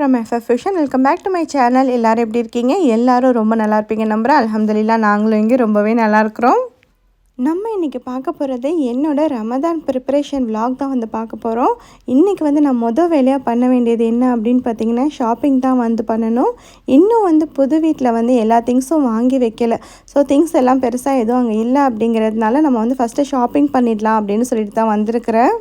From FF fusion welcome back to my channel எல்லோரும் எப்படி இருக்கீங்க? எல்லோரும் ரொம்ப நல்லா இருப்பீங்க நம்புகிறேன் அலமதுல்லா நாங்களும் இங்கே ரொம்பவே நல்லா இருக்கிறோம். நம்ம இன்றைக்கி பார்க்க போகிறது என்னோட ரமதான் ப்ரிப்பரேஷன் விலாக் தான் வந்து பார்க்க போகிறோம் இன்றைக்கி வந்து நான் மொதல் வேலையாக பண்ண வேண்டியது என்ன அப்படின்னு பார்த்தீங்கன்னா ஷாப்பிங் தான் வந்து பண்ணணும். இன்னும் வந்து புது வீட்டில் வந்து எல்லா திங்ஸும் வாங்கி வைக்கல. ஸோ திங்ஸ் எல்லாம் பெருசாக எதுவும் அங்கே இல்லை அப்படிங்கிறதுனால நம்ம வந்து ஃபஸ்ட்டு ஷாப்பிங் பண்ணிடலாம் அப்படின்னு சொல்லிட்டு தான் வந்திருக்கிறேன்.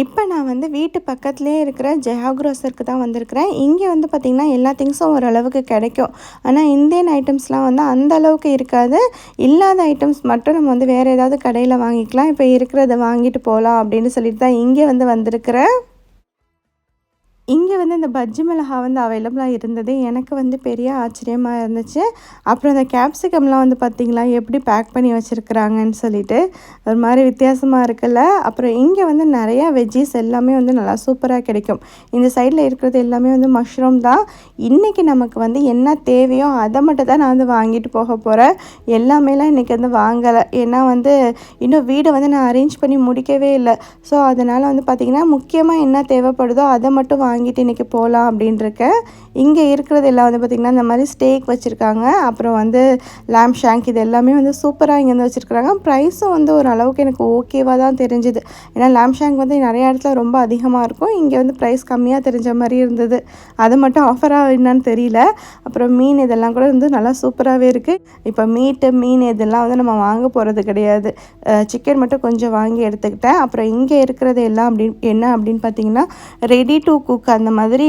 இப்போ நான் வந்து வீட்டு பக்கத்துலேயே இருக்கிற ஜெயா க்ரோசருக்கு தான் வந்திருக்கிறேன். இங்கே வந்து பார்த்திங்கன்னா எல்லா திங்ஸும் ஓரளவுக்கு கிடைக்கும். ஆனால் இந்தியன் ஐட்டம்ஸ்லாம் வந்து அந்த அளவுக்கு இருக்காது. இல்லாத ஐட்டம்ஸ் மட்டும் நம்ம வந்து வேறு ஏதாவது கடையில் வாங்கிக்கலாம். இப்போ இருக்கிறத வாங்கிட்டு போகலாம் அப்படின்னு சொல்லிட்டு தான் இங்கே வந்து வந்திருக்கிறேன். இங்கே வந்து இந்த பஜ்ஜி மிளகா வந்து அவைலபிளாக இருந்தது. எனக்கு வந்து பெரிய ஆச்சரியமாக இருந்துச்சு. அப்புறம் இந்த கேப்சிகம்லாம் வந்து பார்த்திங்களா எப்படி பேக் பண்ணி வச்சுருக்குறாங்கன்னு சொல்லிட்டு ஒரு மாதிரி வித்தியாசமாக இருக்குல்ல. அப்புறம் இங்கே வந்து நிறையா வெஜ்ஜீஸ் எல்லாமே வந்து நல்லா சூப்பராக கிடைக்கும். இந்த சைடில் இருக்கிறது எல்லாமே வந்து மஷ்ரூம் தான். இன்றைக்கி நமக்கு வந்து என்ன தேவையோ அதை மட்டும் தான் நான் வந்து வாங்கிட்டு போக போகிறேன் எல்லாமேலாம் இன்றைக்கி வந்து வாங்கலை. ஏன்னா வந்து இன்னும் வீடை வந்து நான் அரேஞ்ச் பண்ணி முடிக்கவே இல்லை. ஸோ அதனால் வந்து பார்த்திங்கன்னா முக்கியமாக என்ன தேவைப்படுதோ அதை மட்டும் வாங்கி வாங்கிட்டு இன்றைக்கி போகலாம் அப்படின்ட்டுருக்கேன் இங்கே இருக்கிறது எல்லாம் வந்து பார்த்திங்கன்னா இந்த மாதிரி ஸ்டேக் வச்சுருக்காங்க. அப்புறம் வந்து லேம்ப் ஷேங்க் இது எல்லாமே வந்து சூப்பராக இங்கே வந்து வச்சுருக்குறாங்க. ப்ரைஸும் வந்து ஒரு அளவுக்கு எனக்கு ஓகேவாக தான் தெரிஞ்சுது. ஏன்னா லேம்ப் ஷேங்க் வந்து நிறைய இடத்துல ரொம்ப அதிகமாக இருக்கும். இங்கே வந்து ப்ரைஸ் கம்மியாக தெரிஞ்ச மாதிரி இருந்தது. அது மட்டும் ஆஃபராக என்னன்னு தெரியல. அப்புறம் மீன் இதெல்லாம் கூட வந்து நல்லா சூப்பராகவே இருக்குது இப்போ மீட்டு மீன் இதெல்லாம் வந்து நம்ம வாங்க போகிறது கிடையாது. சிக்கன் மட்டும் கொஞ்சம் வாங்கி எடுத்துக்கிட்டேன். அப்புறம் இங்கே இருக்கிறது எல்லாம் அப்படி என்ன அப்படின்னு பார்த்தீங்கன்னா ரெடி டு குக் அந்த மாதிரி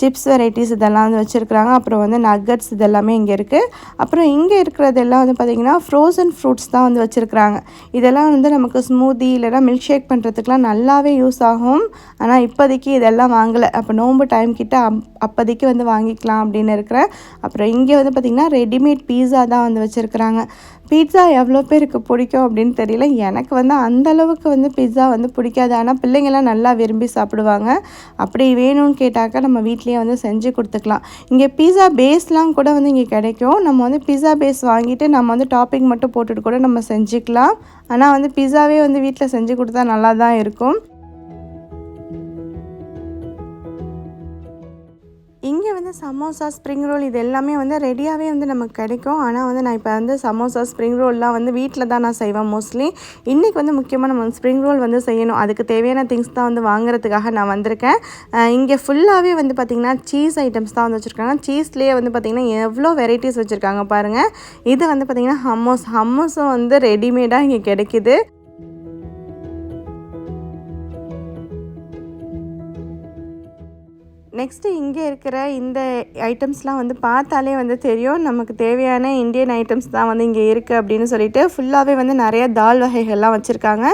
சிப்ஸ் வெரைட்டிஸ் இதெல்லாம் வந்து வச்சுருக்குறாங்க. அப்புறம் வந்து நக்கட்ஸ் இதெல்லாமே இங்கே இருக்குது அப்புறம் இங்கே இருக்கிறது எல்லாம் வந்து பார்த்திங்கன்னா ஃப்ரோசன் ஃப்ரூட்ஸ் தான் வந்து வச்சுருக்குறாங்க. இதெல்லாம் வந்து நமக்கு ஸ்மூதி இல்லைனா மில்க் ஷேக் பண்ணுறதுக்குலாம் நல்லாவே யூஸ் ஆகும். ஆனால் இப்போதைக்கு இதெல்லாம் வாங்கலை. அப்போ நோம்பு டைம் கிட்ட அப் அப்போதைக்கு வந்து வாங்கிக்கலாம் அப்படின்னு இருக்கிறேன். அப்புறம் இங்கே வந்து பார்த்திங்கன்னா ரெடிமேட் பீஸா தான் வந்து வச்சுருக்குறாங்க. பீட்சா எவ்வளோ பேருக்கு பிடிக்கும் அப்படின்னு தெரியல. எனக்கு வந்து அந்த அளவுக்கு வந்து பிட்ஸா வந்து பிடிக்காது. ஆனால் பிள்ளைங்கள்லாம் நல்லா விரும்பி சாப்பிடுவாங்க. அப்படி வேணும்னு கேட்டாக்கா நம்ம வீட்லேயே வந்து செஞ்சு கொடுத்துக்கலாம். இங்கே பீஸா பேஸ்லாம் கூட வந்து இங்கே கிடைக்கும். நம்ம வந்து பீஸா பேஸ் வாங்கிட்டு நம்ம வந்து டாப்பிங் மட்டும் போட்டுட்டு கூட நம்ம செஞ்சுக்கலாம். ஆனால் வந்து பீஸாவே வந்து வீட்டில் செஞ்சு கொடுத்தா நல்லா தான் இருக்கும். இங்கே வந்து சமோசா ஸ்ப்ரிங் ரோல் இது எல்லாமே வந்து ரெடியாகவே வந்து நமக்கு கிடைக்கும். ஆனால் வந்து நான் இப்போ வந்து சமோசா ஸ்ப்ரிங் ரோல்லாம் வந்து வீட்டில் தான் நான் செய்வேன் மோஸ்ட்லி இன்றைக்கி வந்து முக்கியமாக நம்ம ஸ்ப்ரிங் ரோல் வந்து செய்யணும். அதுக்கு தேவையான திங்ஸ் தான் வந்து வாங்குறதுக்காக நான் வந்திருக்கேன். இங்கே ஃபுல்லாகவே வந்து பார்த்திங்கன்னா சீஸ் ஐட்டம்ஸ் தான் வந்து வச்சுருக்காங்க. சீஸ்லேயே வந்து பார்த்திங்கன்னா எவ்வளோ வெரைட்டிஸ் வச்சுருக்காங்க பாருங்கள் இது வந்து பார்த்திங்கன்னா ஹம்மோஸ் ஹம்மோஸும் வந்து ரெடிமேடாக இங்கே கிடைக்கிது. நெக்ஸ்ட்டு இங்கே இருக்கிற இந்த ஐட்டம்ஸ்லாம் வந்து பார்த்தாலே வந்து தெரியும். நமக்கு தேவையான இந்தியன் ஐட்டம்ஸ் தான் வந்து இங்கே இருக்குது அப்படின்னு சொல்லிட்டு ஃபுல்லாகவே வந்து நிறைய தால் வகைகள்லாம் வச்சுருக்காங்க.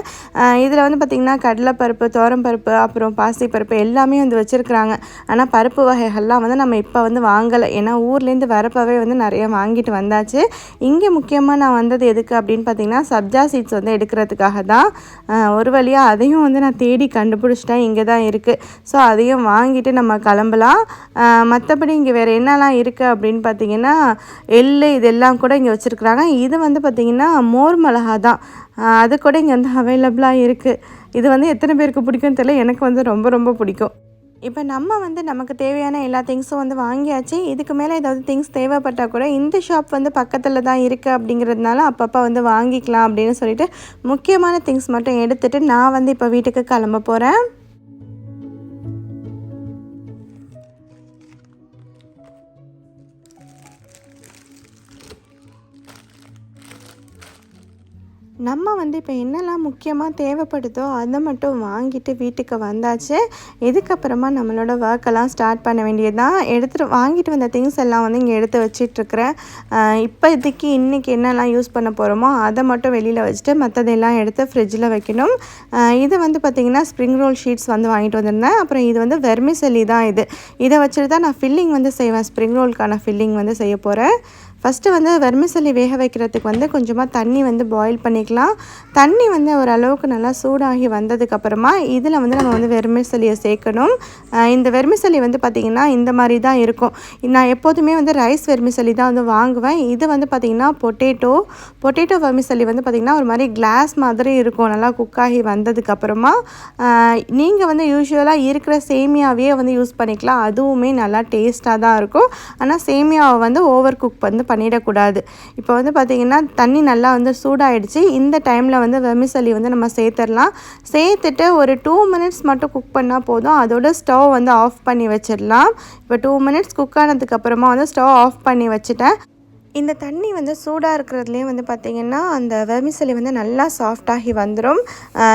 இதில் வந்து பார்த்திங்கன்னா கடலைப்பருப்பு பருப்பு அப்புறம் பாசிப்பருப்பு எல்லாமே வந்து வச்சுருக்குறாங்க. ஆனால் பருப்பு வகைகள்லாம் வந்து நம்ம இப்போ வந்து வாங்கலை. ஏன்னா ஊர்லேருந்து வரப்பவே வந்து நிறைய வாங்கிட்டு வந்தாச்சு. இங்கே முக்கியமாக நான் வந்தது எதுக்கு அப்படின்னு பார்த்தீங்கன்னா சப்ஜா சீட்ஸ் வந்து எடுக்கிறதுக்காக தான். ஒரு வழியாக அதையும் வந்து நான் தேடி கண்டுபிடிச்சிட்டேன். இங்கே தான் இருக்குது ஸோ அதையும் வாங்கிட்டு நம்ம கிளம்பலாம். மற்றபடி இங்கே வேறு என்னெல்லாம் இருக்குது அப்படின்னு பார்த்தீங்கன்னா எள் இதெல்லாம் கூட இங்கே வச்சுருக்குறாங்க. இது வந்து பார்த்திங்கன்னா மோர் மிளகா தான். அது கூட இங்கே வந்து அவைலபிளாக இருக்குது இது வந்து எத்தனை பேருக்கு பிடிக்கும்னு தெரியல. எனக்கு வந்து ரொம்ப ரொம்ப பிடிக்கும். இப்போ நம்ம வந்து நமக்கு தேவையான எல்லா திங்ஸும் வந்து வாங்கியாச்சு. இதுக்கு மேலே ஏதாவது திங்ஸ் தேவைப்பட்டால் கூட இந்த ஷாப் வந்து பக்கத்தில் தான் இருக்குது அப்படிங்கிறதுனால அப்பப்போ வந்து வாங்கிக்கலாம் அப்படின்னு சொல்லிட்டு முக்கியமான திங்ஸ் மட்டும் எடுத்துகிட்டு நான் வந்து இப்போ வீட்டுக்கு கிளம்ப போகிறேன் நம்ம வந்து இப்போ என்னெல்லாம் முக்கியமாக தேவைப்படுதோ அதை மட்டும் வாங்கிட்டு வீட்டுக்கு வந்தாச்சு. இதுக்கப்புறமா நம்மளோட ஒர்க்கெல்லாம் ஸ்டார்ட் பண்ண வேண்டியது தான் எடுத்துகிட்டு வாங்கிட்டு வந்த திங்ஸ் எல்லாம் வந்து இங்கே எடுத்து வச்சிட்ருக்கிறேன் இப்போதைக்கு இன்றைக்கி என்னெல்லாம் யூஸ் பண்ண போகிறோமோ அதை மட்டும் வெளியில் வச்சுட்டு மற்றதெல்லாம் எடுத்து ஃப்ரிட்ஜில் வைக்கணும். இது வந்து பார்த்திங்கன்னா ஸ்ப்ரிங் ரோல் ஷீட்ஸ் வந்து வாங்கிட்டு வந்திருந்தேன். அப்புறம் இது வந்து வெர்மிசெல்லி தான் இது. இதை வச்சுட்டு தான் நான் ஃபில்லிங் வந்து செய்வேன். ஸ்ப்ரிங் ரோலுக்கான ஃபில்லிங் வந்து செய்ய போகிறேன் ஃபஸ்ட்டு வந்து வெர்மிசலி வேக வைக்கிறதுக்கு வந்து கொஞ்சமாக தண்ணி வந்து பாயில் பண்ணிக்கலாம். தண்ணி வந்து ஓரளவுக்கு நல்லா சூடாகி வந்ததுக்கப்புறமா இதில் வந்து நம்ம வந்து வெர்மிசலியை சேர்க்கணும். இந்த வெர்மிசலி வந்து பார்த்திங்கன்னா இந்த மாதிரி தான் இருக்கும். நான் எப்போதுமே வந்து ரைஸ் வெர்மிசலி தான் வந்து வாங்குவேன். இது வந்து பார்த்திங்கன்னா பொட்டேட்டோ பொட்டேட்டோ வெர்மிசலி வந்து பார்த்திங்கன்னா ஒரு மாதிரி கிளாஸ் மாதிரி இருக்கும். நல்லா குக் ஆகி வந்ததுக்கப்புறமா நீங்கள் வந்து யூஸ்வலாக இருக்கிற சேமியாவே வந்து யூஸ் பண்ணிக்கலாம். அதுவுமே நல்லா டேஸ்ட்டாக தான் இருக்கும். ஆனால் சேமியாவை வந்து ஓவர் குக் வந்து பண்ணிடக்கூடாது. இப்போ வந்து பார்த்திங்கன்னா தண்ணி நல்லா வந்து சூடாயிடுச்சு. இந்த டைமில் வந்து வெமிசலி வந்து நம்ம சேர்த்துடலாம். சேர்த்துட்டு ஒரு டூ மினிட்ஸ் மட்டும் குக் பண்ணால் போதும். அதோட ஸ்டவ் வந்து ஆஃப் பண்ணி வச்சிடலாம். இப்போ டூ மினிட்ஸ் குக் ஆனதுக்கப்புறமா வந்து ஸ்டவ் ஆஃப் பண்ணி வச்சுட்டேன். இந்த தண்ணி வந்து சூடாக இருக்கிறதுலேயே வந்து பார்த்திங்கன்னா அந்த வெர்மிசலி வந்து நல்லா சாஃப்டாகி வந்துடும்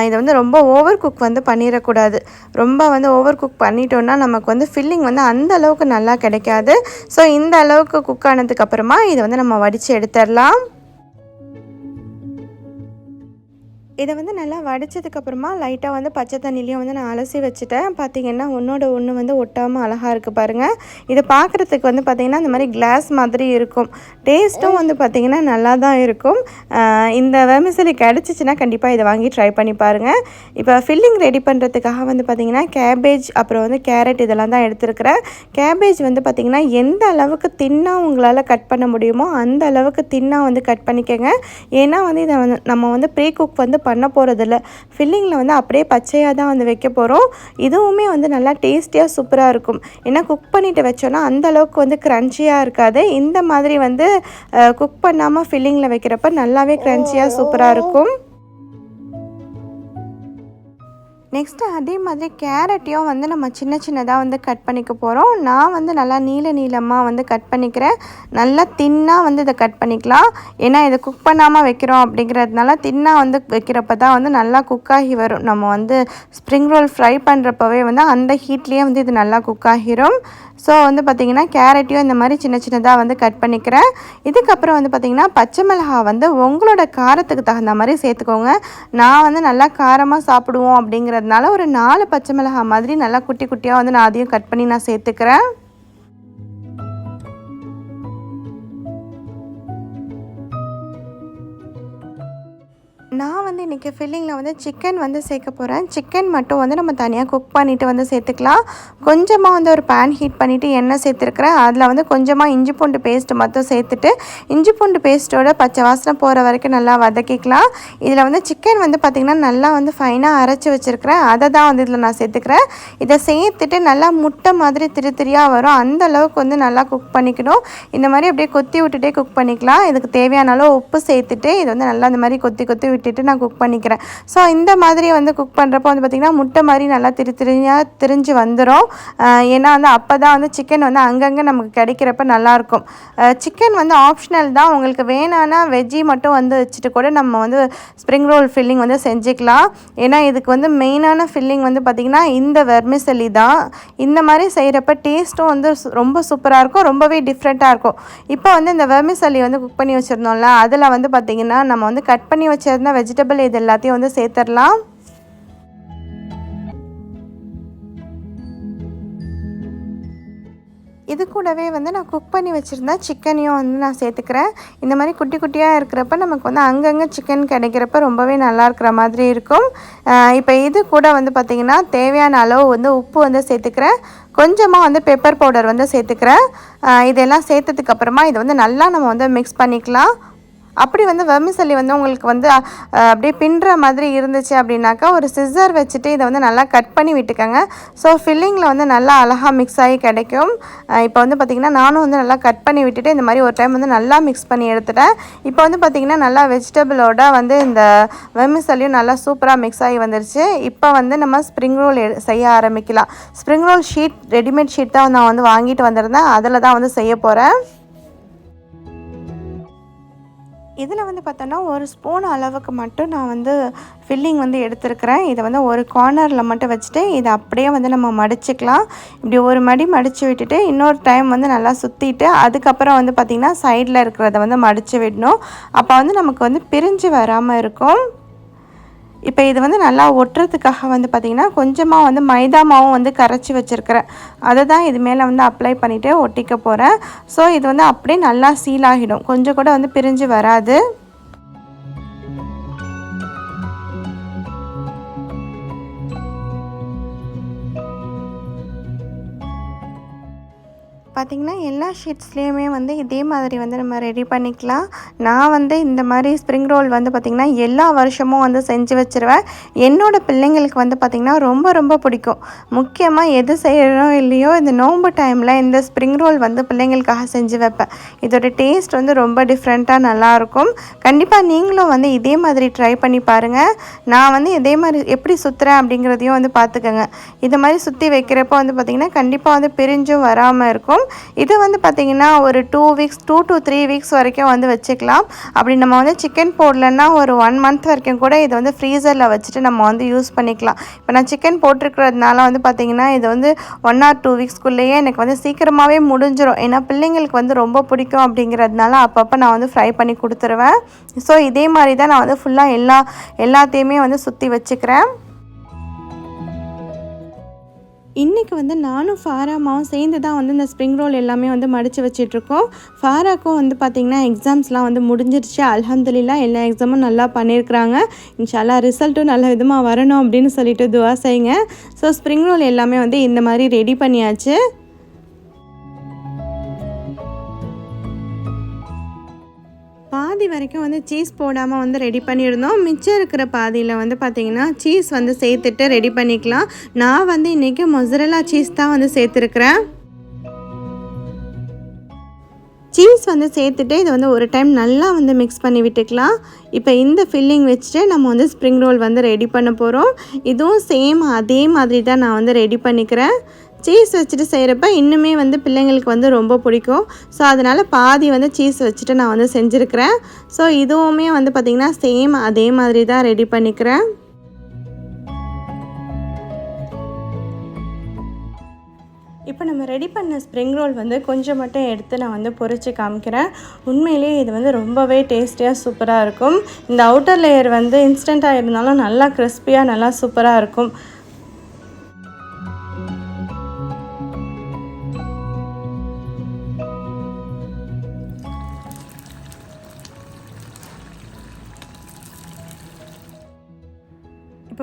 இதை வந்து ரொம்ப ஓவர் குக் வந்து பண்ணிடக்கூடாது. ரொம்ப வந்து ஓவர் குக் பண்ணிட்டோன்னா நமக்கு வந்து ஃபில்லிங் வந்து அந்த அளவுக்கு நல்லா கிடைக்காது. ஸோ இந்த அளவுக்கு குக் ஆனதுக்கப்புறமா இதை வந்து நம்ம வடித்து எடுத்துடலாம். இதை வந்து நல்லா வடித்ததுக்கப்புறமா லைட்டாக வந்து பச்சை தண்ணிலையும் வந்து நான் அலசி வச்சுட்டேன். பார்த்திங்கன்னா ஒன்றோட ஒன்று வந்து ஒட்டாமல் அழகாக இருக்குது பாருங்கள் இதை பார்க்குறதுக்கு வந்து பார்த்திங்கன்னா இந்த மாதிரி கிளாஸ் மாதிரி இருக்கும். டேஸ்ட்டும் வந்து பார்த்திங்கன்னா நல்லா தான் இருக்கும் இந்த வெமிசலி கிடச்சிச்சின்னா கண்டிப்பாக இதை வாங்கி ட்ரை பண்ணி பாருங்கள் இப்போ ஃபில்லிங் ரெடி பண்ணுறதுக்காக வந்து பார்த்திங்கன்னா கேபேஜ் அப்புறம் வந்து கேரட் இதெல்லாம் தான் எடுத்துருக்கிறேன். கேபேஜ் வந்து பார்த்திங்கன்னா எந்த அளவுக்கு தின்னாக உங்களால் கட் பண்ண முடியுமோ அந்த அளவுக்கு தின்னாக வந்து கட் பண்ணிக்கோங்க. ஏன்னா வந்து இதை வந்து நம்ம வந்து ப்ரீ குக் வந்து பண்ண போகிறதில்ல ஃபில்லிங்கில் வந்து அப்படியே பச்சையாக தான் வந்து வைக்க போகிறோம் இதுவுமே வந்து நல்லா டேஸ்டியாக சூப்பராக இருக்கும். ஏன்னா குக் பண்ணிட்டு வச்சோன்னா அந்த அளவுக்கு வந்து க்ரன்ச்சியாக இருக்காது. இந்த மாதிரி வந்து குக் பண்ணாமல் ஃபில்லிங்கில் வைக்கிறப்ப நல்லாவே க்ரன்ச்சியாக சூப்பராக இருக்கும். நெக்ஸ்ட்டு அதே மாதிரி கேரட்டையும் வந்து நம்ம சின்ன சின்னதாக வந்து கட் பண்ணிக்க போகிறோம் நான் வந்து நல்லா நீள நீளமாக வந்து கட் பண்ணிக்கிறேன். நல்லா தின்னாக வந்து இதை கட் பண்ணிக்கலாம். ஏன்னா இதை குக் பண்ணாமல் வைக்கிறோம் அப்படிங்கிறதுனால தின்னாக வந்து வைக்கிறப்ப தான் வந்து நல்லா குக் ஆகி வரும். நம்ம வந்து ஸ்ப்ரிங் ரோல் ஃப்ரை பண்ணுறப்பவே வந்து அந்த ஹீட்லேயே வந்து இது நல்லா குக் ஆகிரும். ஸோ வந்து பார்த்திங்கன்னா கேரட்டையும் இந்த மாதிரி சின்ன சின்னதாக வந்து கட் பண்ணிக்கிறேன். இதுக்கப்புறம் வந்து பார்த்திங்கன்னா பச்சை மிளகா வந்து உங்களோட காரத்துக்கு தகுந்த மாதிரி சேர்த்துக்கோங்க. நான் வந்து நல்லா காரமாக சாப்பிடுவோம் அப்படிங்கிறது அதனால் ஒரு நாலு பச்சை மிளகா மாதிரி நல்லா குட்டி குட்டியாக வந்து நான் அதையும் கட் பண்ணி நான் சேர்த்துக்கிறேன். நான் வந்து இன்றைக்கி ஃபில்லிங்கில் வந்து சிக்கன் வந்து சேர்க்க போகிறேன் சிக்கன் மட்டும் வந்து நம்ம தனியாக குக் பண்ணிவிட்டு வந்து சேர்த்துக்கலாம். கொஞ்சமாக வந்து ஒரு பேன் ஹீட் பண்ணிவிட்டு எண்ணெய் சேர்த்துருக்குறேன். அதில் வந்து கொஞ்சமாக இஞ்சி பூண்டு பேஸ்ட்டு மட்டும் சேர்த்துட்டு இஞ்சி பூண்டு பேஸ்ட்டோட பச்சை வாசனை போகிற வரைக்கும் நல்லா வதக்கிக்கலாம். இதில் வந்து சிக்கன் வந்து பார்த்திங்கன்னா நல்லா வந்து ஃபைனாக அரைச்சி வச்சுருக்கிறேன். அதை தான் வந்து இதில் நான் சேர்த்துக்கிறேன். இதை சேர்த்துட்டு நல்லா முட்டை மாதிரி திரு திரியாக வரும். அந்த அளவுக்கு வந்து நல்லா குக் பண்ணிக்கணும். இந்த மாதிரி அப்படியே கொத்தி விட்டுட்டே குக் பண்ணிக்கலாம். இதுக்கு தேவையான அளவு உப்பு சேர்த்துட்டு இது வந்து நல்லா இந்த மாதிரி கொத்தி கொத்தி விட்டு விட்டுட்டு நான் குக் பண்ணிக்கிறேன். ஸோ இந்த மாதிரி வந்து குக் பண்ணுறப்போ வந்து பார்த்திங்கன்னா முட்டை மாதிரி நல்லா திரு திரியாக திரிஞ்சு வந்துடும் ஏன்னா வந்து அப்போ தான் வந்து சிக்கன் வந்து அங்கங்கே நமக்கு கிடைக்கிறப்ப நல்லாயிருக்கும். சிக்கன் வந்து ஆப்ஷனல் தான். உங்களுக்கு வேணான்னா வெஜ்ஜி மட்டும் வந்து வச்சுட்டு கூட நம்ம வந்து ஸ்ப்ரிங் ரோல் ஃபில்லிங் வந்து செஞ்சுக்கலாம். ஏன்னா இதுக்கு வந்து மெயினான ஃபில்லிங் வந்து பார்த்திங்கன்னா இந்த வெர்மிசலி தான். இந்த மாதிரி செய்கிறப்ப டேஸ்ட்டும் வந்து சு- ரொம்ப சூப்பராக இருக்கும். ரொம்பவே டிஃப்ரெண்ட்டாக இருக்கும். இப்போ வந்து இந்த வெர்மிசலி வந்து குக் பண்ணி வச்சுருந்தோம்ல அதில் வந்து பார்த்திங்கன்னா நம்ம வந்து கட் பண்ணி வச்சிருந்த வெஜிடபிள் இது எல்லாத்தையும் வந்து சேர்த்துடலாம் இது கூடவே வந்து நான் குக் பண்ணி வச்சுருந்த சிக்கனையும் வந்து நான் சேர்த்துக்கிறேன். இந்த மாதிரி குட்டி குட்டியாக இருக்கிறப்ப நமக்கு வந்து அங்கங்கே சிக்கன் கிடைக்கிறப்ப ரொம்பவே நல்லா இருக்கிற மாதிரி இருக்கும். இப்போ இது கூட வந்து பார்த்திங்கன்னா தேவையான அளவு வந்து உப்பு வந்து சேர்த்துக்கிறேன். கொஞ்சமாக வந்து பெப்பர் பவுடர் வந்து சேர்த்துக்கிறேன். இதெல்லாம் சேர்த்ததுக்கப்புறமா இதை வந்து நல்லா நம்ம வந்து மிக்ஸ் பண்ணிக்கலாம். அப்படி வந்து வெர்மிசல்லி வந்து உங்களுக்கு வந்து அப்படியே பின்னுற மாதிரி இருந்துச்சு அப்படின்னாக்கா ஒரு சிஸ்ஸர் வச்சுட்டு இதை வந்து நல்லா கட் பண்ணி விட்டுக்கோங்க. ஸோ ஃபில்லிங்கில் வந்து நல்லா அழகாக மிக்ஸ் ஆகி கிடைக்கும். இப்போ வந்து பார்த்திங்கன்னா நானும் வந்து நல்லா கட் பண்ணி விட்டுட்டு இந்த மாதிரி ஒரு டைம் வந்து நல்லா மிக்ஸ் பண்ணி எடுத்துட்டேன். இப்போ வந்து பார்த்திங்கன்னா நல்லா வெஜிடபிளோட வந்து இந்த வெர்மிசல்லியும் நல்லா சூப்பராக மிக்ஸ் ஆகி வந்துருச்சு. இப்போ வந்து நம்ம ஸ்ப்ரிங் ரோல் செய்ய ஆரம்பிக்கலாம். Spring roll sheet readymade sheet தான் நான் வந்து வாங்கிட்டு வந்திருந்தேன். அதில் தான் வந்து செய்ய போகிறேன் இதில் வந்து பார்த்தோன்னா ஒரு ஸ்பூன் அளவுக்கு மட்டும் நான் வந்து ஃபில்லிங் வந்து எடுத்திருக்கிறேன். இதை வந்து ஒரு கார்னரில் மட்டும் வச்சுட்டு இதை அப்படியே வந்து நம்ம மடிச்சுக்கலாம். இப்படி ஒரு மடி மடித்து விட்டுட்டு இன்னொரு டைம் வந்து நல்லா சுற்றிட்டு அதுக்கப்புறம் வந்து பார்த்திங்கன்னா சைடில் இருக்கிறத வந்து மடித்து விடணும். அப்போ வந்து நமக்கு வந்து பிரிஞ்சு வராமல் இருக்கும். இப்போ இது வந்து நல்லா ஒட்டுறதுக்காக வந்து பார்த்திங்கன்னா கொஞ்சமாக வந்து மைதா மாவும் வந்து கரைச்சி வச்சுருக்கிறேன். அதை தான் இது மேலே வந்து அப்ளை பண்ணிவிட்டு ஒட்டிக்க போகிறேன் ஸோ இது வந்து அப்படியே நல்லா சீலாகிடும் கொஞ்சம் கூட வந்து பிரிஞ்சு வராது. பார்த்திங்கன்னா எல்லா ஷீட்ஸ்லேயுமே வந்து இதே மாதிரி வந்து நம்ம ரெடி பண்ணிக்கலாம். நான் வந்து இந்த மாதிரி ஸ்ப்ரிங் ரோல் வந்து பார்த்திங்கன்னா எல்லா வருஷமும் வந்து செஞ்சு வச்சுருவேன். என்னோடய பிள்ளைங்களுக்கு வந்து பார்த்திங்கன்னா ரொம்ப ரொம்ப பிடிக்கும். முக்கியமாக எது செய்கிறோம் இல்லையோ இந்த நோம்பு டைமில் இந்த ஸ்ப்ரிங் ரோல் வந்து பிள்ளைங்களுக்காக செஞ்சு வைப்பேன். இதோட டேஸ்ட் வந்து ரொம்ப டிஃப்ரெண்ட்டாக நல்லாயிருக்கும் கண்டிப்பாக நீங்களும் வந்து இதே மாதிரி ட்ரை பண்ணி பாருங்கள் நான் வந்து இதே மாதிரி எப்படி சுற்றுறேன் அப்படிங்கிறதையும் வந்து பார்த்துக்கோங்க இது மாதிரி சுற்றி வைக்கிறப்போ வந்து பார்த்திங்கன்னா கண்டிப்பாக வந்து பிரிஞ்சும் வராமல் இருக்கும். இது வந்து பார்த்திங்கன்னா ஒரு two weeks two to three weeks வரைக்கும் வந்து வச்சுக்கலாம். அப்படி நம்ம வந்து சிக்கன் போடலன்னா ஒரு ஒன் மந்த் வரைக்கும் கூட இதை வந்து ஃப்ரீசரில் வச்சுட்டு நம்ம வந்து யூஸ் பண்ணிக்கலாம். இப்போ நான் சிக்கன் போட்டிருக்கிறதுனால வந்து பார்த்திங்கன்னா இது வந்து ஒன் ஆர் டூ வீக்ஸ்க்குள்ளேயே எனக்கு வந்து சீக்கிரமாகவே முடிஞ்சிடும் ஏன்னா பிள்ளைங்களுக்கு வந்து ரொம்ப பிடிக்கும் அப்படிங்கிறதுனால அப்பப்போ நான் வந்து ஃப்ரை பண்ணி கொடுத்துருவேன். ஸோ இதே மாதிரி தான் நான் வந்து ஃபுல்லாக எல்லா எல்லாத்தையுமே வந்து சுற்றி வச்சுக்கிறேன். இன்றைக்கி வந்து நானும் ஃபாராமாவும் சேர்ந்து தான் வந்து இந்த ஸ்ப்ரிங் ரோல் எல்லாமே வந்து மடித்து வச்சிட்ருக்கோம். ஃபாராக்கும் வந்து பார்த்திங்கன்னா எக்ஸாம்ஸ்லாம் வந்து முடிஞ்சிருச்சு. அலமதுல்லா எல்லா எக்ஸாமும் நல்லா பண்ணியிருக்கிறாங்க இன்ஷால்லா ரிசல்ட்டும் நல்ல விதமாக வரணும் அப்படின்னு சொல்லிட்டு துவா செய்யுங்க. ஸோ ஸ்ப்ரிங் ரோல் எல்லாமே வந்து இந்த மாதிரி ரெடி பண்ணியாச்சு. பாதி வரைக்கும் வந்து சீஸ் போடாமல் வந்து ரெடி பண்ணியிருந்தோம். மிச்சம் இருக்கிற பாதியில் வந்து பார்த்திங்கன்னா சீஸ் வந்து சேர்த்துட்டு ரெடி பண்ணிக்கலாம். நான் வந்து இன்றைக்கி மொசரலா சீஸ் தான் வந்து சேர்த்துருக்குறேன். சீஸ் வந்து சேர்த்துட்டு இதை வந்து ஒரு டைம் நல்லா வந்து மிக்ஸ் பண்ணி விட்டுக்கலாம். இப்போ இந்த ஃபில்லிங் வச்சுட்டு நம்ம வந்து ஸ்ப்ரிங் ரோல் வந்து ரெடி பண்ண போகிறோம் இதுவும் சேம் அதே மாதிரி தான் நான் வந்து ரெடி பண்ணிக்கிறேன். சீஸ் வச்சுட்டு செய்கிறப்ப இன்னுமே வந்து பிள்ளைங்களுக்கு வந்து ரொம்ப பிடிக்கும். ஸோ அதனால் பாதி வந்து சீஸ் வச்சுட்டு நான் வந்து செஞ்சுருக்கிறேன். ஸோ இதுவுமே வந்து பார்த்திங்கன்னா சேம் அதே மாதிரி தான் ரெடி பண்ணிக்கிறேன். இப்போ நம்ம ரெடி பண்ண ஸ்ப்ரிங் ரோல் வந்து கொஞ்சம் மட்டும் எடுத்து நான் வந்து பொறிச்சு காமிக்கிறேன். உண்மையிலேயே இது வந்து ரொம்பவே டேஸ்டியாக சூப்பராக இருக்கும். இந்த அவுட்டர் லேயர் வந்து இன்ஸ்டண்ட்டாக இருந்தாலும் நல்லா கிறிஸ்பியாக நல்லா சூப்பராக இருக்கும்.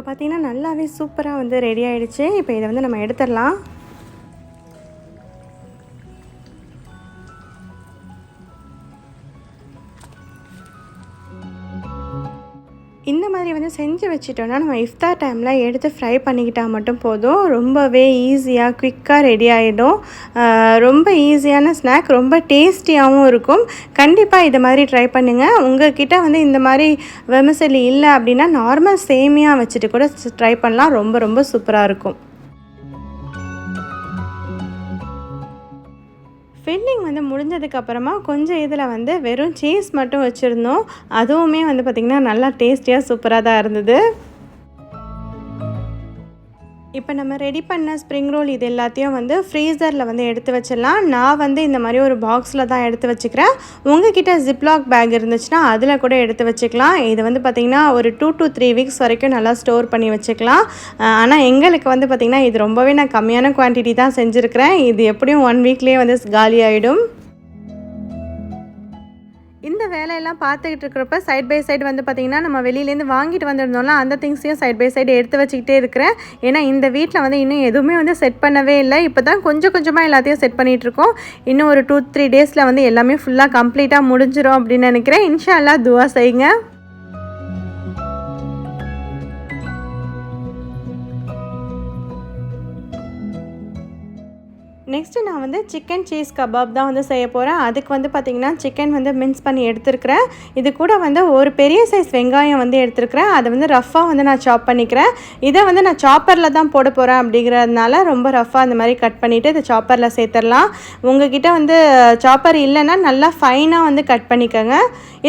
இப்போ பார்த்தீங்கன்னா நல்லாவே சூப்பராக வந்து ரெடி ஆகிடுச்சு இப்போ இதை வந்து நம்ம எடுத்துடலாம். இந்த மாதிரி வந்து செஞ்சு வச்சிட்டோன்னா நம்ம இஃப்தார் டைமில் எடுத்து ஃப்ரை பண்ணிக்கிட்டால் மட்டும் போதும். ரொம்பவே ஈஸியாக குவிக்காக ரெடி ஆகிடும் ரொம்ப ஈஸியான ஸ்நாக் ரொம்ப டேஸ்டியாகவும் இருக்கும். கண்டிப்பாக இதை மாதிரி ட்ரை பண்ணுங்கள் உங்கள்கிட்ட வந்து இந்த மாதிரி வெமசலி இல்லை அப்படின்னா நார்மல் சேமியாக வச்சுட்டு கூட ட்ரை பண்ணலாம். ரொம்ப ரொம்ப சூப்பராக இருக்கும். ஃபில்லிங் வந்து முடிஞ்சதுக்கப்புறமா கொஞ்சம் இதில் வந்து வெறும் சீஸ் மட்டும் வச்சுருந்தோம். அதுவுமே வந்து பார்த்திங்கன்னா நல்லா டேஸ்டியாக சூப்பராக தான் இருந்தது. இப்போ நம்ம ரெடி பண்ண ஸ்ப்ரிங் ரோல் இது எல்லாத்தையும் வந்து ஃப்ரீசரில் வந்து எடுத்து வச்சிடலாம். நான் வந்து இந்த மாதிரி ஒரு பாக்ஸில் தான் எடுத்து வச்சுக்கிறேன். உங்ககிட்ட ஜிப்லாக் பேக் இருந்துச்சுன்னா அதில் கூட எடுத்து வச்சுக்கலாம். இது வந்து பார்த்திங்கன்னா ஒரு டூ டு த்ரீ வீக்ஸ் வரைக்கும் நல்லா ஸ்டோர் பண்ணி வச்சுக்கலாம். ஆனால் எங்களுக்கு வந்து பார்த்திங்கன்னா இது ரொம்பவே நான் கம்மியான குவான்டிட்டி தான் செஞ்சுருக்கிறேன். இது எப்படியும் ஒன் வீக்லேயே வந்து காலி ஆகிடும் இந்த வேலையெல்லாம் பார்த்துக்கிட்டு இருக்கிறப்ப சைட் பை சைடு வந்து பார்த்திங்கன்னா நம்ம வெளியிலேருந்து வாங்கிட்டு வந்திருந்தோம்ல அந்த திங்ஸையும் சைட் பை சைடு எடுத்து வச்சுக்கிட்டே இருக்கிறேன். ஏன்னா இந்த வீட்டில் வந்து இன்னும் எதுவுமே வந்து செட் பண்ணவே இல்லை. இப்போ தான் கொஞ்சம் கொஞ்சமாக எல்லாத்தையும் செட் பண்ணிகிட்ருக்கோம் இன்னும் ஒரு டூ த்ரீ டேஸில் வந்து எல்லாமே ஃபுல்லாக கம்ப்ளீட்டாக முடிஞ்சிடும் அப்படின்னு நினைக்கிறேன். இன்ஷா அல்லா துவா செய்யுங்க. நெக்ஸ்ட்டு நான் வந்து சிக்கன் சீஸ் கபாப் தான் வந்து செய்ய போகிறேன் அதுக்கு வந்து பார்த்திங்கன்னா சிக்கன் வந்து மின்ஸ் பண்ணி எடுத்துருக்கிறேன். இது கூட வந்து ஒரு பெரிய சைஸ் வெங்காயம் வந்து எடுத்துருக்கிறேன். அதை வந்து ரஃப்பாக வந்து நான் சாப் பண்ணிக்கிறேன். இதை வந்து நான் சாப்பரில் தான் போட போகிறேன் அப்படிங்கிறதுனால ரொம்ப ரஃப்பாக அந்த மாதிரி கட் பண்ணிவிட்டு இதை சாப்பரில் சேர்த்துடலாம். உங்ககிட்ட வந்து சாப்பர் இல்லைன்னா நல்லா ஃபைனாக வந்து கட் பண்ணிக்கோங்க.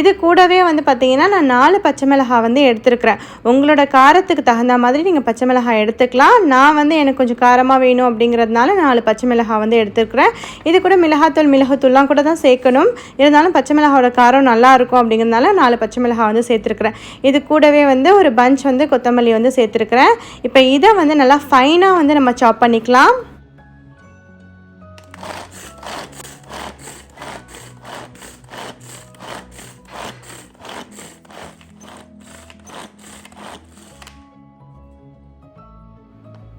இது கூடவே வந்து பார்த்திங்கன்னா நான் நாலு பச்சை மிளகாய் வந்து எடுத்துருக்கிறேன். உங்களோட காரத்துக்கு தகுந்த மாதிரி நீங்கள் பச்சை மிளகாய் எடுத்துக்கலாம். நான் வந்து எனக்கு கொஞ்சம் காரமாக வேணும் அப்படிங்கிறதுனால நாலு பச்சை மிளகாய் மிளகாய் வந்து எடுத்துருக்குறேன். இது கூட மிளகாத்தூள் மிளகுத்தூள்லாம் கூட தான் சேர்க்கணும். இருந்தாலும் பச்சை மிளகாவோட காரம் நல்லா இருக்கும் அப்படிங்கிறதுனால நாலு பச்சை மிளகாய் வந்து சேர்த்துருக்குறேன். இது கூடவே வந்து ஒரு பஞ்ச் வந்து கொத்தமல்லி வந்து சேர்த்துருக்குறேன். இப்போ இதை வந்து நல்லா ஃபைனாக வந்து நம்ம சாப் பண்ணிக்கலாம்.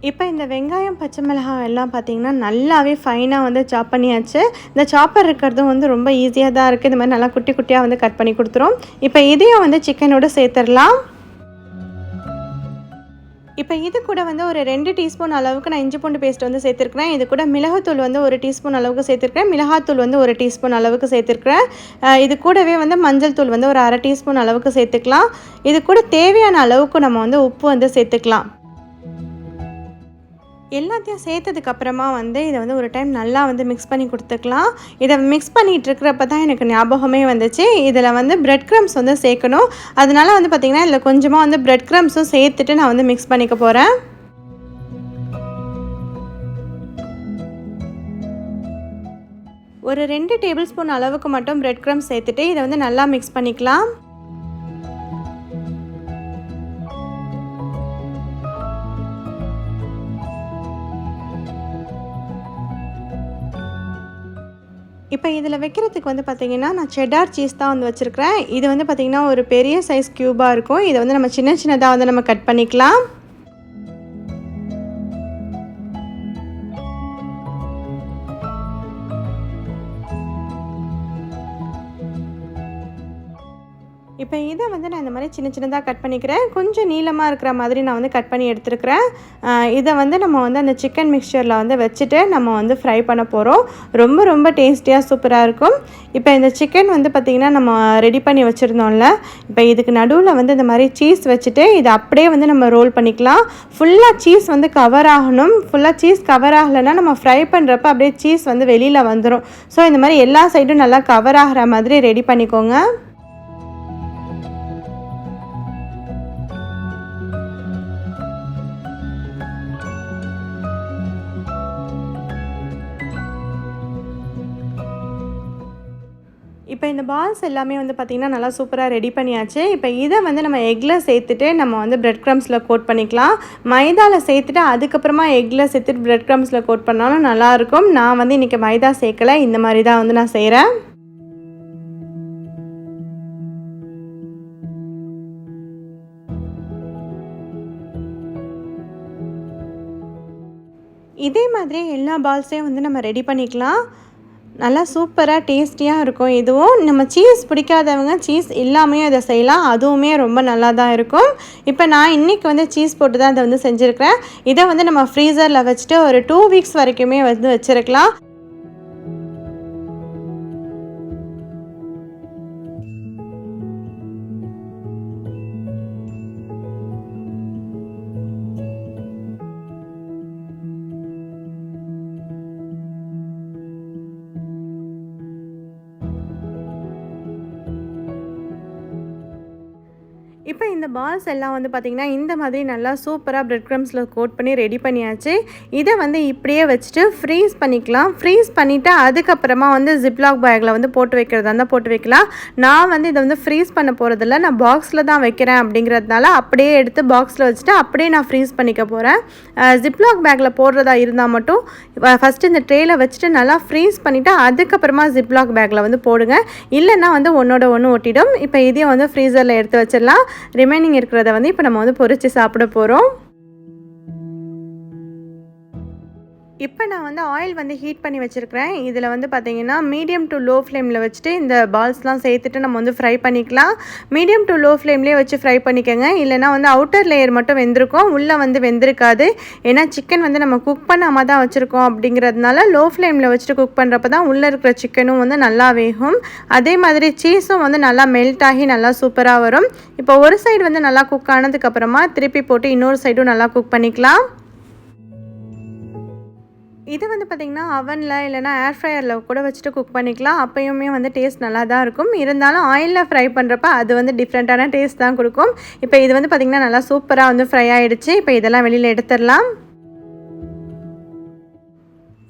இப்போ இந்த வெங்காயம் பச்சை மிளகாய் எல்லாம் பார்த்தீங்கன்னா நல்லாவே ஃபைனாக வந்து சாப் பண்ணியாச்சு. இந்த சாப்பர் இருக்கிறதும் வந்து ரொம்ப ஈஸியாக தான் இருக்குது இந்த மாதிரி நல்லா குட்டி குட்டியாக வந்து கட் பண்ணி கொடுத்துரும். இப்போ இதையும் வந்து சிக்கனோட சேர்த்துடலாம். இப்போ இது கூட வந்து ஒரு ரெண்டு டீஸ்பூன் அளவுக்கு நான் இஞ்சி பூண்டு பேஸ்ட் வந்து சேர்த்துருக்கிறேன். இது கூட மிளகுத்தூள் வந்து ஒரு டீஸ்பூன் அளவுக்கு சேர்த்துருக்கிறேன். மிளகாத்தூள் வந்து ஒரு டீஸ்பூன் அளவுக்கு சேர்த்துருக்கிறேன். இது கூடவே வந்து மஞ்சள் தூள் வந்து ஒரு அரை டீஸ்பூன் அளவுக்கு சேர்த்துக்கலாம். இது கூட தேவையான அளவுக்கு நம்ம வந்து உப்பு வந்து சேர்த்துக்கலாம். எல்லாத்தையும் சேர்த்ததுக்கு அப்புறமா வந்து இதை வந்து ஒரு டைம் நல்லா வந்து மிக்ஸ் பண்ணி கொடுத்துக்கலாம். இதை மிக்ஸ் பண்ணிகிட்டு இருக்கிறப்ப தான் எனக்கு ஞாபகமே வந்துச்சு. இதில் வந்து பிரெட் க்ரம்ஸ் வந்து சேர்க்கணும். அதனால வந்து பார்த்திங்கன்னா இதில் கொஞ்சமாக வந்து பிரெட் க்ரம்ஸும் சேர்த்துட்டு நான் வந்து மிக்ஸ் பண்ணிக்க போகிறேன் ஒரு ரெண்டு டேபிள் ஸ்பூன் அளவுக்கு மட்டும் பிரெட் க்ரம்ஸ் சேர்த்துட்டு இதை வந்து நல்லா மிக்ஸ் பண்ணிக்கலாம். இப்போ இதில் வைக்கிறதுக்கு வந்து பார்த்திங்கன்னா நான் செடார் சீஸ் தான் வந்து வச்சுருக்கிறேன். இது வந்து பார்த்திங்கன்னா ஒரு பெரிய சைஸ் க்யூபாக இருக்கும். இதை வந்து நம்ம சின்ன சின்னதாக வந்து நம்ம கட் பண்ணிக்கலாம். இப்போ இதை வந்து நான் இந்த மாதிரி சின்ன சின்னதாக கட் பண்ணிக்கிறேன். கொஞ்சம் நீளமாக இருக்கிற மாதிரி நான் வந்து கட் பண்ணி எடுத்துருக்கிறேன். இதை வந்து நம்ம வந்து அந்த சிக்கன் மிக்சரில் வந்து வச்சுட்டு நம்ம வந்து ஃப்ரை பண்ண போகிறோம் ரொம்ப ரொம்ப டேஸ்டியாக சூப்பராக இருக்கும். இப்போ இந்த சிக்கன் வந்து பார்த்திங்கன்னா நம்ம ரெடி பண்ணி வச்சுருந்தோம்ல. இப்போ இதுக்கு நடுவில் வந்து இந்த மாதிரி சீஸ் வச்சுட்டு இதை அப்படியே வந்து நம்ம ரோல் பண்ணிக்கலாம். ஃபுல்லாக சீஸ் வந்து கவர் ஆகணும். ஃபுல்லாக சீஸ் கவர் ஆகலைன்னா நம்ம ஃப்ரை பண்ணுறப்ப அப்படியே சீஸ் வந்து வெளியில் வந்துடும் ஸோ இந்த மாதிரி எல்லா சைடும் நல்லா கவர் ஆகிற மாதிரி ரெடி பண்ணிக்கோங்க. இப்போ இந்த பால்ஸ் எல்லாமே வந்து பார்த்திங்கன்னா நல்லா சூப்பராக ரெடி பண்ணியாச்சு. இப்போ இதை வந்து நம்ம எக்கில் சேர்த்துட்டு நம்ம வந்து பிரெட் க்ரம்ஸில் கோட் பண்ணிக்கலாம். மைதாவில் சேர்த்துட்டு அதுக்கப்புறமா எக்கில் சேர்த்துட்டு பிரெட் க்ரம்ஸில் கோட் பண்ணாலும் நல்லாயிருக்கும் நான் வந்து இன்றைக்கி மைதா சேர்க்கலை. இந்த மாதிரி தான் வந்து நான் செய்கிறேன் இதே மாதிரி எல்லா பால்ஸையும் வந்து நம்ம ரெடி பண்ணிக்கலாம். நல்லா சூப்பராக டேஸ்டியாக இருக்கும். இதுவும் நம்ம சீஸ் பிடிக்காதவங்க சீஸ் இல்லாமையும் இதை செய்யலாம். அதுவுமே ரொம்ப நல்லா தான் இருக்கும். இப்போ நான் இன்றைக்கி வந்து சீஸ் போட்டு தான் இதை வந்து செஞ்சுருக்கிறேன். இதை வந்து நம்ம ஃப்ரீசரில் வச்சுட்டு ஒரு டூ வீக்ஸ் வரைக்குமே வந்து வச்சுருக்கலாம். பால்ஸ் எல்லாம் வந்து பார்த்திங்கன்னா இந்த மாதிரி நல்லா சூப்பராக பிரெட் க்ரம்ஸில் கோட் பண்ணி ரெடி பண்ணியாச்சு. இதை வந்து இப்படியே வச்சுட்டு ஃப்ரீஸ் பண்ணிக்கலாம். ஃப்ரீஸ் பண்ணிவிட்டு அதுக்கப்புறமா வந்து ஜிப்லாக் பேக்கில் வந்து போட்டு வைக்கிறதா இருந்தால் போட்டு வைக்கலாம். நான் வந்து இதை வந்து ஃப்ரீஸ் பண்ண போகிறதில்ல நான் பாக்ஸில் தான் வைக்கிறேன் அப்படிங்கிறதுனால அப்படியே எடுத்து பாக்ஸில் வச்சுட்டு அப்படியே நான் ஃப்ரீஸ் பண்ணிக்க போகிறேன் ஜிப்லாக் பேக்கில் போடுறதா இருந்தால் மட்டும் ஃபஸ்ட்டு இந்த ட்ரேயில் வச்சுட்டு நல்லா ஃப்ரீஸ் பண்ணிவிட்டு அதுக்கப்புறமா ஜிப்லாக் பேக்கில் வந்து போடுங்க. இல்லைன்னா வந்து ஒன்றோட ஒன்று ஒட்டிடும். இப்போ இதையும் வந்து ஃப்ரீசரில் எடுத்து வச்சிடலாம். ரிமைனிங் இருக்கிறத வந்து இப்போ நம்ம வந்து பொறிச்சு சாப்பிட போகிறோம் இப்போ நான் வந்து ஆயில் வந்து ஹீட் பண்ணி வச்சுருக்கிறேன். இதில் வந்து பார்த்திங்கன்னா மீடியம் டு லோ ஃப்ளேமில் வச்சுட்டு இந்த பால்ஸ்லாம் சேர்த்துட்டு நம்ம வந்து ஃப்ரை பண்ணிக்கலாம். மீடியம் டு லோ ஃப்ளேம்லேயே வச்சு ஃப்ரை பண்ணிக்கோங்க. இல்லைனா வந்து அவுட்டர் லேயர் மட்டும் வெந்திருக்கும். உள்ளே வந்து வெந்திருக்காது. ஏன்னா சிக்கன் வந்து நம்ம குக் பண்ணாமல் தான் வச்சுருக்கோம் அப்படிங்கிறதுனால லோ ஃப்ளேமில் வச்சுட்டு குக் பண்ணுறப்ப தான் உள்ளே இருக்கிற சிக்கனும் வந்து நல்லா வேகும். அதே மாதிரி சீஸும் வந்து நல்லா மெல்ட் ஆகி நல்லா சூப்பராக வரும். இப்போ ஒரு சைடு வந்து நல்லா குக் ஆனதுக்கப்புறமா திருப்பி போட்டு இன்னொரு சைடும் நல்லா குக் பண்ணிக்கலாம். இது வந்து பார்த்திங்கன்னா அவனில் இல்லைனா ஏர் ஃப்ரையரில் கூட வச்சுட்டு குக் பண்ணிக்கலாம். அப்பயுமே வந்து டேஸ்ட் நல்லா தான் இருக்கும். இருந்தாலும் ஆயிலில் ஃப்ரை பண்ணுறப்ப அது வந்து டிஃப்ரெண்ட்டான டேஸ்ட் தான் கொடுக்கும். இப்போ இது வந்து பார்த்திங்கன்னா நல்லா சூப்பராக வந்து ஃப்ரை ஆகிடுச்சு இப்போ இதெல்லாம் வெளியில் எடுத்துடலாம்.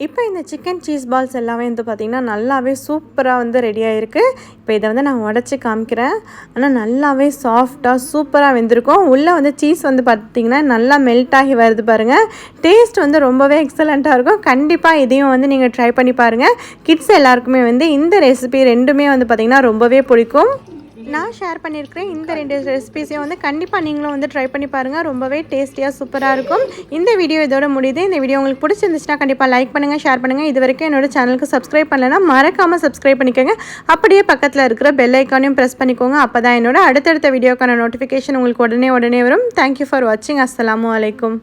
இப்போ இந்த சிக்கன் சீஸ் பால்ஸ் எல்லாமே வந்து பார்த்திங்கன்னா நல்லாவே சூப்பராக வந்து ரெடி ஆகிருக்கு இப்போ இதை வந்து நான் உடச்சி காமிக்கிறேன். ஆனால் நல்லாவே சாஃப்டாக சூப்பராக வெந்திருக்கும். உள்ளே வந்து சீஸ் வந்து பார்த்திங்கன்னா நல்லா மெல்ட் ஆகி வருது பாருங்கள் டேஸ்ட் வந்து ரொம்பவே எக்ஸலண்ட்டாக இருக்கும். கண்டிப்பாக இதையும் வந்து நீங்கள் ட்ரை பண்ணி பாருங்கள் கிட்ஸ் எல்லாருக்குமே வந்து இந்த ரெசிபி ரெண்டுமே வந்து பார்த்திங்கன்னா ரொம்பவே பிடிக்கும். நான் ஷேர் பண்ணியிருக்கிறேன். இந்த ரெண்டு ரெசிபிஸையும் வந்து கண்டிப்பாக நீங்களும் வந்து ட்ரை பண்ணி பாருங்கள் ரொம்பவே டேஸ்டியாக சூப்பராக இருக்கும். இந்த வீடியோ இதோட முடியுது. இந்த வீடியோ உங்களுக்கு பிடிச்சிருந்துச்சுன்னா கண்டிப்பாக லைக் பண்ணுங்கள் ஷேர் பண்ணுங்கள் இது வரைக்கும் என்னோட சேனலுக்கு சப்ஸ்கிரைப் பண்ணலைன்னா மறக்காமல் சப்ஸ்கிரைப் பண்ணிக்கோங்க. அப்படியே பக்கத்தில் இருக்கிற பெல் ஐக்கானையும் ப்ரெஸ் பண்ணிக்கோங்க. அப்போ தான் என்னோட அடுத்தடுத்த வீடியோக்கான நோட்டிஃபிகேஷன் உங்களுக்கு உடனே உடனே வரும். தேங்க்யூ ஃபார் வாட்சிங் அஸ்ஸலாமு அலைக்கும்.